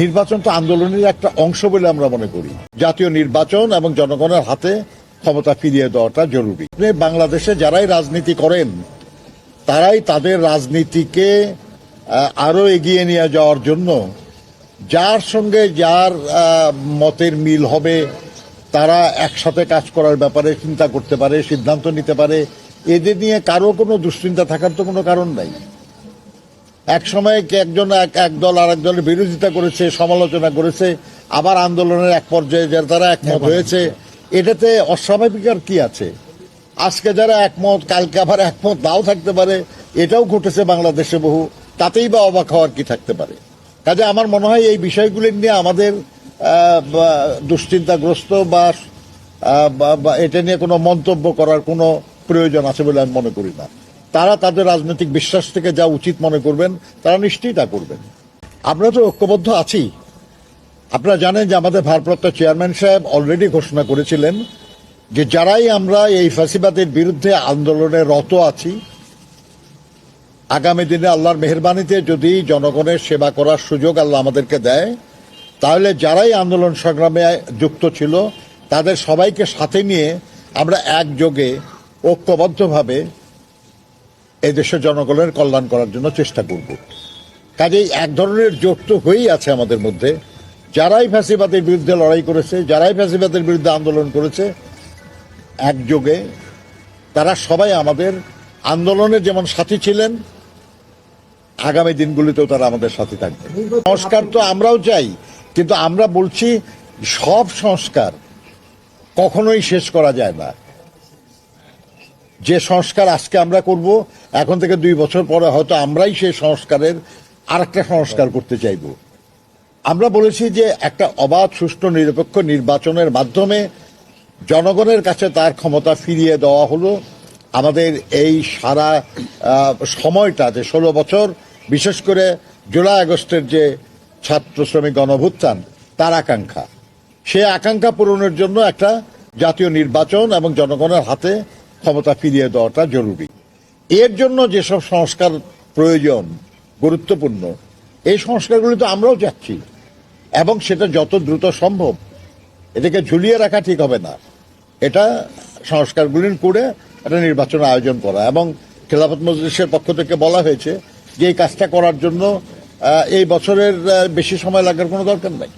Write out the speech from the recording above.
নির্বাচন তো আন্দোলনের একটা অংশ বলে আমরা মনে করি। জাতীয় নির্বাচন এবং জনগণের হাতে ক্ষমতা ফিরিয়ে দেওয়াটা জরুরি। বাংলাদেশে যারাই রাজনীতি করেন তারাই তাদের রাজনীতিকে আহ, আরও এগিয়ে নিয়ে যাওয়ার জন্য যার সঙ্গে যার মতের মিল হবে তারা একসাথে কাজ করার ব্যাপারে চিন্তা করতে পারে সিদ্ধান্ত নিতে পারে। এদের নিয়ে কারও কোনো দুশ্চিন্তা থাকার তো কোনো কারণ নাই। এক সময় কে একজন এক এক দল আর এক দলের বিরোধিতা করেছে সমালোচনা করেছে আবার আন্দোলনের এক পর্যায়ে যারা তারা একমত হয়েছে। এটাতে অস্বাভাবিক আর কি আছে? আজকে যারা একমত কালকে আবার একমত নাও থাকতে পারে। এটাও ঘটেছে বাংলাদেশে বহু। তাতেই বা অবাক হওয়ার কি থাকতে পারে? কাজে আমার মনে হয় এই বিষয়গুলি নিয়ে আমাদের দুশ্চিন্তাগ্রস্ত বা- বা এটা নিয়ে কোনো মন্তব্য করার কোনো প্রয়োজন আছে বলে আমি মনে করি না। তারা তাদের রাজনৈতিক বিশ্বাস থেকে যা উচিত মনে করবেন, তারা নিশ্চয়ই তা করবেন। আমরা তো ঐক্যবদ্ধ আছি। আপনারা জানেন যে আমাদের ভারপ্রাপ্ত চেয়ারম্যান সাহেব অলরেডি ঘোষণা করেছিলেন যে যারাই আমরা এই ফাঁসিবাদের বিরুদ্ধে আন্দোলনে রত আছি, আগামী দিনে আল্লাহর মেহরবানিতে যদি জনগণের সেবা করার সুযোগ আল্লাহ আমাদেরকে দেয়, তাহলে যারাই আন্দোলন সংগ্রামে যুক্ত ছিল, তাদের সবাইকে সাথে নিয়ে আমরা একযোগে ঐক্যবদ্ধভাবে এই দেশের জনগণের কল্যাণ করার জন্য চেষ্টা করব। কাজেই এক ধরনের জোট তো হয়েই আছে আমাদের মধ্যে। যারাই ফ্যাসিবাদের বিরুদ্ধে লড়াই করেছে, যারাই ফ্যাসিবাদের বিরুদ্ধে আন্দোলন করেছে, একযোগে তারা সবাই আমাদের আন্দোলনের যেমন সাথী ছিলেন, আগামী দিনগুলিতেও তারা আমাদের সাথে থাকবে। সংস্কার তো আমরাও চাই, কিন্তু আমরা বলছি সব সংস্কার কখনোই শেষ করা যায় না। যে সংস্কার আজকে আমরা করব, এখন থেকে দুই বছর পরে হয়তো আমরাই সেই সংস্কারের আরেকটা সংস্কার করতে চাইব। আমরা বলেছি যে একটা অবাধ, সুষ্ঠু, নিরপেক্ষ নির্বাচনের মাধ্যমে জনগণের কাছে তার ক্ষমতা ফিরিয়ে দেওয়া হলো। আমাদের এই সারা সময়টা যে ষোলো বছর, বিশেষ করে জুলাই আগস্টের যে ছাত্র শ্রমিক গণভুত্থান, তার আকাঙ্ক্ষা। সেই আকাঙ্ক্ষা পূরণের জন্য একটা জাতীয় নির্বাচন এবং জনগণের হাতে ক্ষমতা ফিরিয়ে দেওয়াটা জরুরি। এর জন্য যেসব সংস্কার প্রয়োজন গুরুত্বপূর্ণ, এই সংস্কারগুলি তো আমরাও যাচ্ছি এবং সেটা যত দ্রুত সম্ভব, এটাকে ঝুলিয়ে রাখা ঠিক হবে না। এটা সংস্কারগুলি করে একটা নির্বাচন আয়োজন করা। এবং খেলাফত মজলিসের পক্ষ থেকে বলা হয়েছে যে এই কাজটা করার জন্য এই বছরের বেশি সময় লাগার কোনো দরকার নাই।